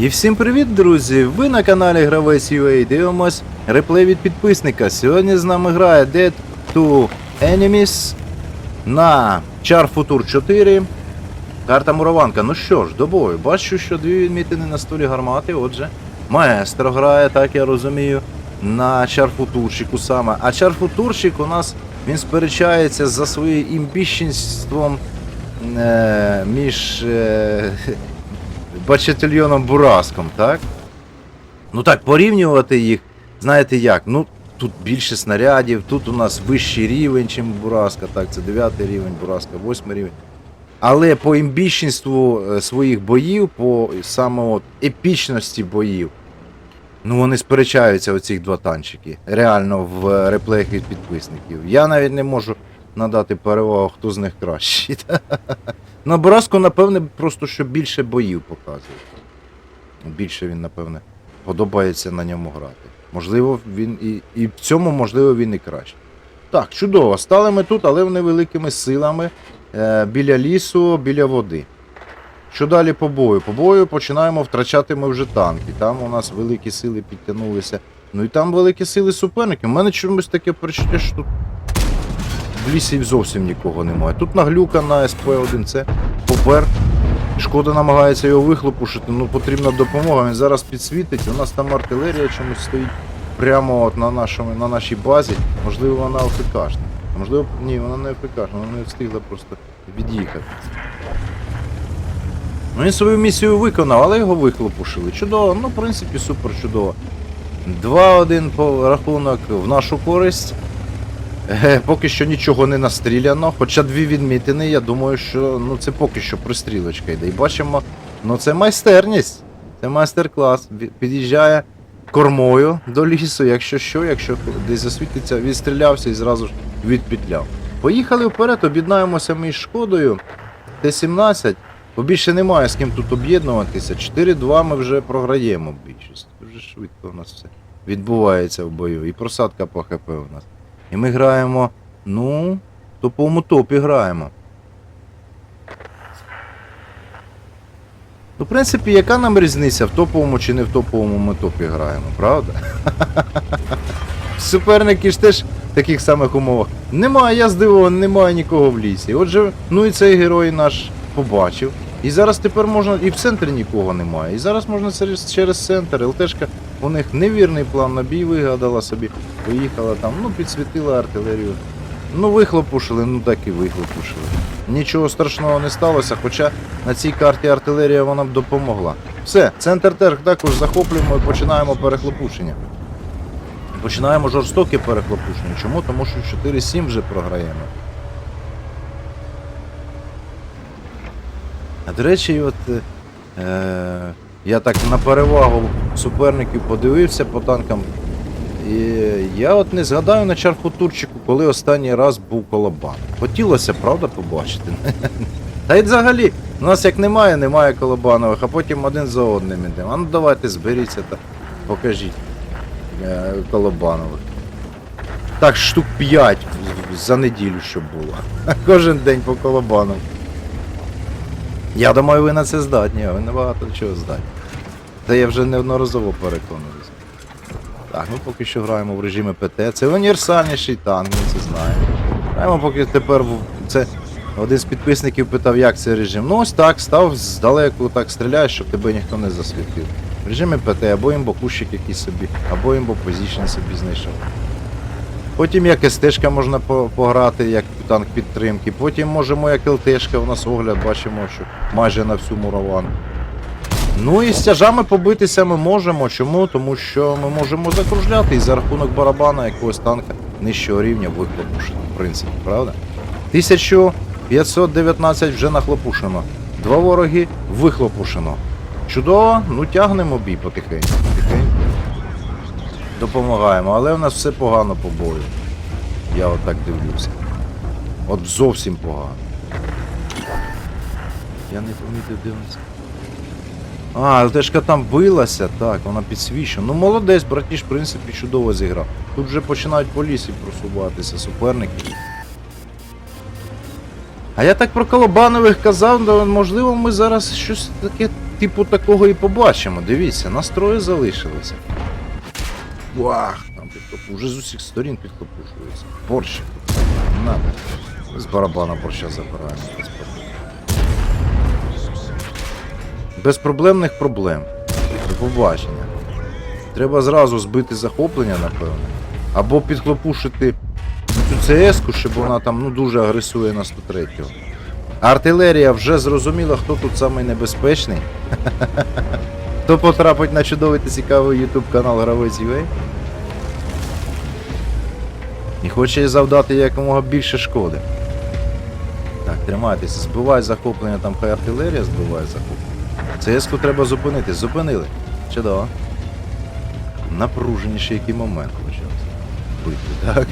І всім привіт, друзі! Ви на каналі Гравець UA дивимось реплей від підписника. Сьогодні з нами грає Dead to Enemies на Char Futur 4. Карта Мураванка. Ну що ж, до бою. Бачу, що дві відмітини на столі гармати. Отже, маестро грає, так я розумію, на Чарфутурщику саме. А Чарфутурщик у нас він сперечається за своїм імбіщенством е, між е, бачательйоном Бураском, так? Ну так, порівнювати їх, знаєте як? Ну, тут більше снарядів, тут у нас вищий рівень, ніж Бураска, так, це 9 рівень, Бураска, 8 рівень. Але по імбіщенству е, своїх боїв, по саме епічності боїв, ну вони сперечаються, оці два танчики. Реально в реплеях від підписників. Я навіть не можу надати перевагу, хто з них кращий. На Бураску, напевне, просто що більше боїв показує. Більше він, напевне, подобається на ньому грати. Можливо, він і, і в цьому, можливо, він і краще. Так, чудово. Стали ми тут, але невеликими силами е, біля лісу, біля води. Що далі по бою? По бою починаємо втрачати ми вже танки. Там у нас великі сили підтягнулися. Ну і там великі сили суперників. У мене чомусь таке перечуття, що тут в лісі зовсім нікого немає. Тут наглюка на СП-1, це попер. Шкода намагається його вихлопушити, ну потрібна допомога. Він зараз підсвітить. У нас там артилерія чомусь стоїть прямо от на, нашому, на нашій базі. Можливо, вона ОФКшна. Можливо, ні, вона не ОФКшна, вона не встигла просто від'їхати. Ну він свою місію виконав, але його вихлопушили. Чудово, ну в принципі супер чудово. 2-1 по рахунок в нашу користь. Е, Поки що нічого не настріляно, хоча дві відмітини, я думаю, що ну, це поки що пристрілочка йде. І бачимо, ну це майстерність. Це майстер-клас. Під'їжджає кормою до лісу, якщо що, якщо десь засвітиться, відстрілявся і зразу ж відпетляв. Поїхали вперед, об'єднаємося між шкодою. Т-17. Бо більше немає з ким тут об'єднуватися. 4-2 ми вже програємо більшість. Дуже швидко у нас все відбувається в бою. І просадка по ХП у нас. І ми граємо, ну, в топовому топі граємо. Ну, в принципі, яка нам різниця, в топовому чи не в топовому ми топі граємо, правда? Суперники ж теж в таких самих умовах. Немає, я здивований, немає нікого в лісі. Отже, ну і цей герой наш побачив. І зараз тепер можна. І в центрі нікого немає. І зараз можна через, через центр. ЛТшка у них невірний план на бій вигадала собі. Поїхала там, ну підсвітила артилерію. Ну вихлопушили, ну так і вихлопушили. Нічого страшного не сталося, хоча на цій карті артилерія вона б допомогла. Все, центр терг також захоплюємо і починаємо перехлопушення. Починаємо жорстоке перехлопушення. Чому? Тому що 4-7 вже програємо. А до речі, от е, я так на перевагу суперників подивився по танкам. І я от не згадаю на чарфутурчику, коли останній раз був колобан. Хотілося, правда, побачити. Та й взагалі, у нас як немає, немає колобанових, а потім один за одним ідемо. А ну давайте зберіться та покажіть е, колобанових. Так, штук 5 за неділю, щоб було. Кожен день по колобану. Я думаю, ви на це здатні, а ви набагато чого здатні. Та я вже неодноразово переконуюся. Так, ну поки що граємо в режимі ПТ. Це універсальніший танк, ми це знаємо. Граємо поки тепер в. Це один з підписників питав, як це режим. Ну ось так, став здалеку, так стріляєш, щоб тебе ніхто не засвітив. В режимі ПТ, або імбокущик якийсь собі, або імбопозішн собі знайшов. Потім як СТ-шка можна по- пограти, як танк підтримки. Потім можемо як ЛТ-шка, у нас огляд бачимо, що майже на всю муравану. Ну і з тяжами побитися ми можемо. Чому? Тому що ми можемо закружляти і за рахунок барабана якогось танка нижчого рівня вихлопушити, в принципі, правда? 1519 вже нахлопушено. Два вороги вихлопушено. Чудово, ну тягнемо бій потихеньку. потихеньку. Допомагаємо, але в нас все погано по бою. Я отак дивлюся. От зовсім погано. Я не помітив, де нас. А, ЛТшка там билася, так, вона підсвічена. Ну молодець, братіш, в принципі, чудово зіграв. Тут вже починають по лісі просуватися суперники. А я так про Колобанових казав, ну, можливо, ми зараз щось таке типу такого і побачимо. Дивіться, настрої залишилися. Вах, там підкопу. Вже з усіх сторін підкопушується. Борщик. Надо. З барабана борща забираємо. Без проблем. Безпроблемних проблем. До побачення. Треба зразу збити захоплення, напевно. Або підхлопушити цю cs щоб вона там ну, дуже агресує на 103-го. Артилерія вже зрозуміла, хто тут самий небезпечний. Хто потрапить на чудовий та цікавий YouTube канал Гравець UA. І хоче завдати якомога більше шкоди. Так, тримайтеся, збивай захоплення, там хай артилерія збиває захоплення. cs треба зупинити. Зупинили. Чудово. Напруженіший який момент почався. Бити, так.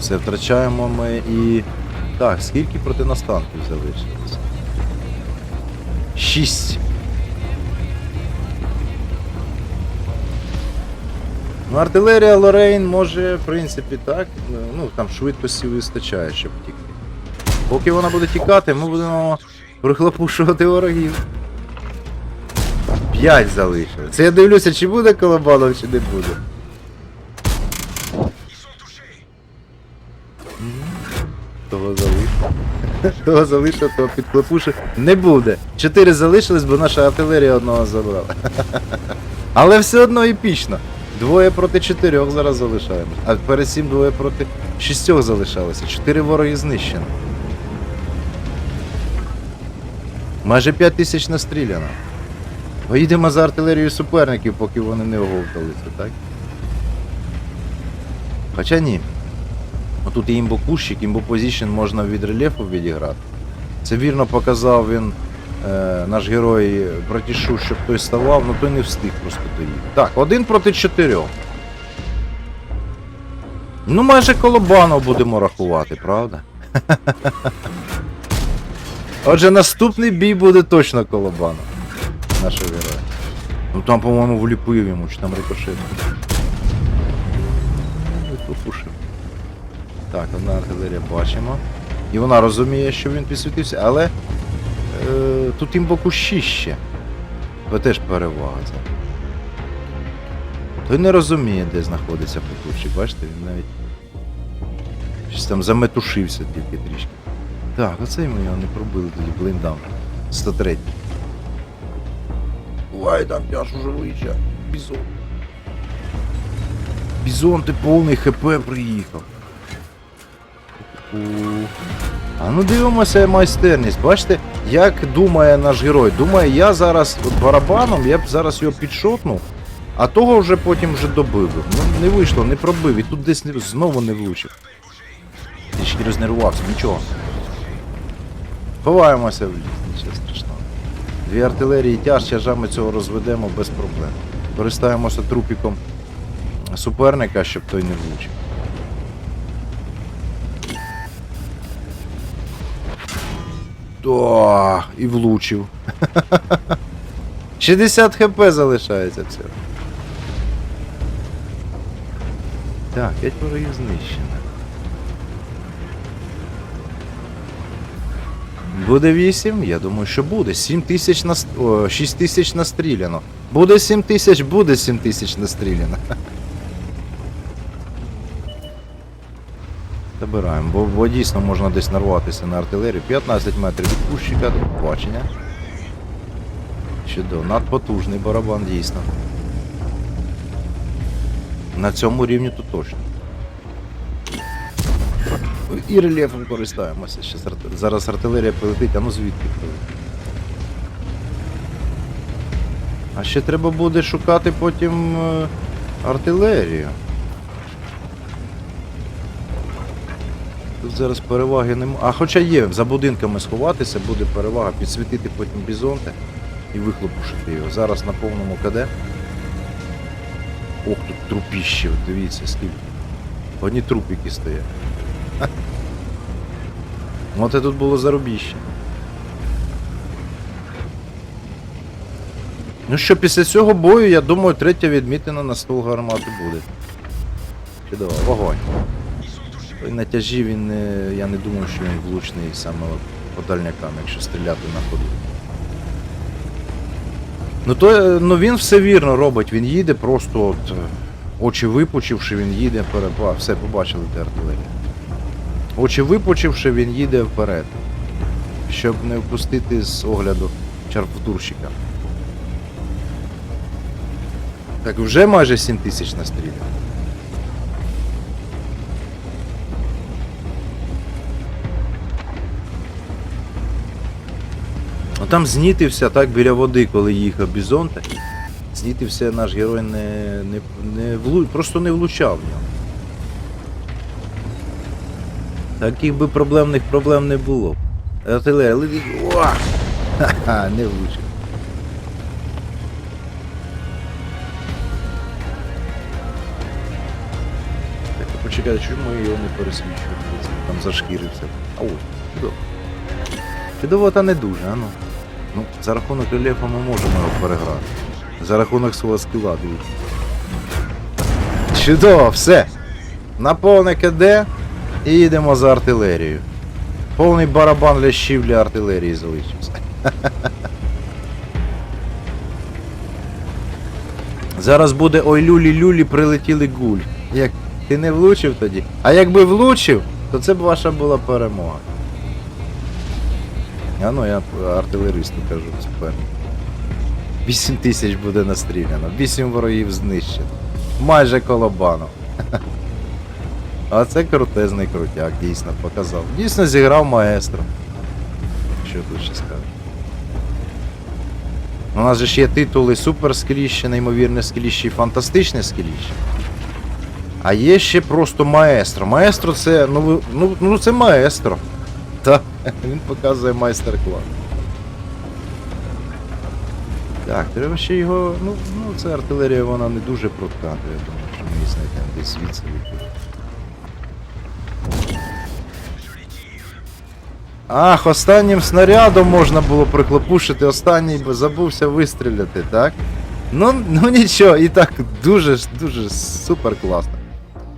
Все, втрачаємо ми і. Так, скільки протинастанків залишилося? Шість. Ну, артилерія Лорейн може, в принципі, так. Ну, там швидкості вистачає, щоб втікти. Поки вона буде тікати, ми будемо прихлопушувати ворогів. П'ять залишилось. Це я дивлюся, чи буде колобанов, чи не буде. Того залишив. Того залишив, того підклепуше. Не буде. Чотири залишились, бо наша артилерія одного забрала. Але все одно епічно. Двоє проти чотирьох зараз залишаємось. А перед цим двоє проти шістьох залишалося. Чотири вороги знищено. Майже п'ять тисяч настріляно. Поїдемо за артилерією суперників, поки вони не оговталися, так? Хоча ні. Тут і імбо-кущик, імбо-позішн можна від рельєфу відіграти. Це вірно показав він, наш герой братішу, щоб той ставав, але той не встиг просто доїхати. Так, один проти чотирьох. Ну, майже колобанов будемо рахувати, правда? Отже, наступний бій буде точно колобанов. Нашого героя. Ну там, по-моєму, вліпив йому, чи там рикошет. Ну. Так, одна артилерія бачимо. І вона розуміє, що він підсвітився, але е, тут їм боку ще. Це теж перевага. Той не розуміє, де знаходиться покупчик. Бачите, він навіть щось там заметушився тільки трішки. Так, оцей ми його не пробили тоді, блиндаун. 103. Ой, там п'яш уже виїжджає. Бізон. Бізон, ти повний ХП приїхав. У. А ну дивимося майстерність. Бачите, як думає наш герой. Думає, я зараз от барабаном, я б зараз його підшотнув, а того вже потім вже добив. Ну не вийшло, не пробив, і тут десь знову не влучив. Трішки рознервувався, нічого. Ховаємося в ліс, нічого страшного. Дві артилерії тяж, тяжами цього розведемо без проблем. Користаємося трупіком суперника, щоб той не влучив. О, і влучив. 60 хп залишається все. Так, 5 ворогів знищено. Буде 8? Я думаю, що буде. 7 тисяч на... О, 6 тисяч настріляно. Буде 7 тисяч, буде 7 тисяч настріляно. Забираємо, бо, бо дійсно можна десь нарватися на артилерію. 15 метрів від кущика до побачення. Чудово, надпотужний барабан дійсно. На цьому рівні тут точно. І рельєфом користаємося. Арт- Зараз артилерія прилетить, а ну звідки прилетить. А ще треба буде шукати потім е, артилерію. Тут зараз переваги нема. А хоча є, за будинками сховатися, буде перевага, підсвітити потім бізонти і вихлопушити його. Зараз на повному КД. Ох, тут трупіще, дивіться скільки. Одні трупики стоять. От і тут було зарубіще. Ну що, після цього бою, я думаю, третя відмітина на стол гармати буде. Чудово, вогонь. На тяжі він. Я не думаю, що він влучний саме по дальнякам, якщо стріляти на ходу. Ну то е, ну він все вірно робить, він їде просто от. е, Очі випучивши, він їде вперед. Все, побачили де артилерія. Очі випучивши, він їде вперед. Щоб не впустити з огляду чарфутурщика. Так, вже майже 7 тисяч настріляно. Ну там знітився так біля води, коли їхав бізон, так знітився наш герой не, не, не влу, просто не влучав в нього. Таких би проблемних проблем не було. Артилерія летить. Ха-ха, не влучив. Почекай, чому його не пересвічуємо? Там зашкірився. А ось, чудово. Чудово та не дуже, а ну. Ну, за рахунок рельєфу ми можемо його переграти. За рахунок свого скіла, дивіться. Чудово, все. На повне КД і їдемо за артилерією. Повний барабан лящів для артилерії залишився. Зараз буде ой люлі-люлі прилетіли гуль. Як ти не влучив тоді? А якби влучив, то це б ваша була перемога. А ну я артилеристу кажу тепер. 8 тисяч буде настріляно, 8 ворогів знищено. Майже колобано. А це крутезний крутяк, дійсно показав. Дійсно зіграв маестро. Що тут ще скажеш? У нас же ж є титули супер скеліще, неймовірне скеліще і фантастичне скеліще. А є ще просто маестро. Маестро це. Ну, ну, ну це маестро. Та, він показує майстер-клас. Так, треба ще його. Ну, ну це артилерія, вона не дуже прутка, я думаю, що ми її знайдемо десь звідси виходить. Ах, останнім снарядом можна було приклопушити, останній бо забувся вистріляти, так? Ну, ну нічого, і так дуже, дуже супер класно.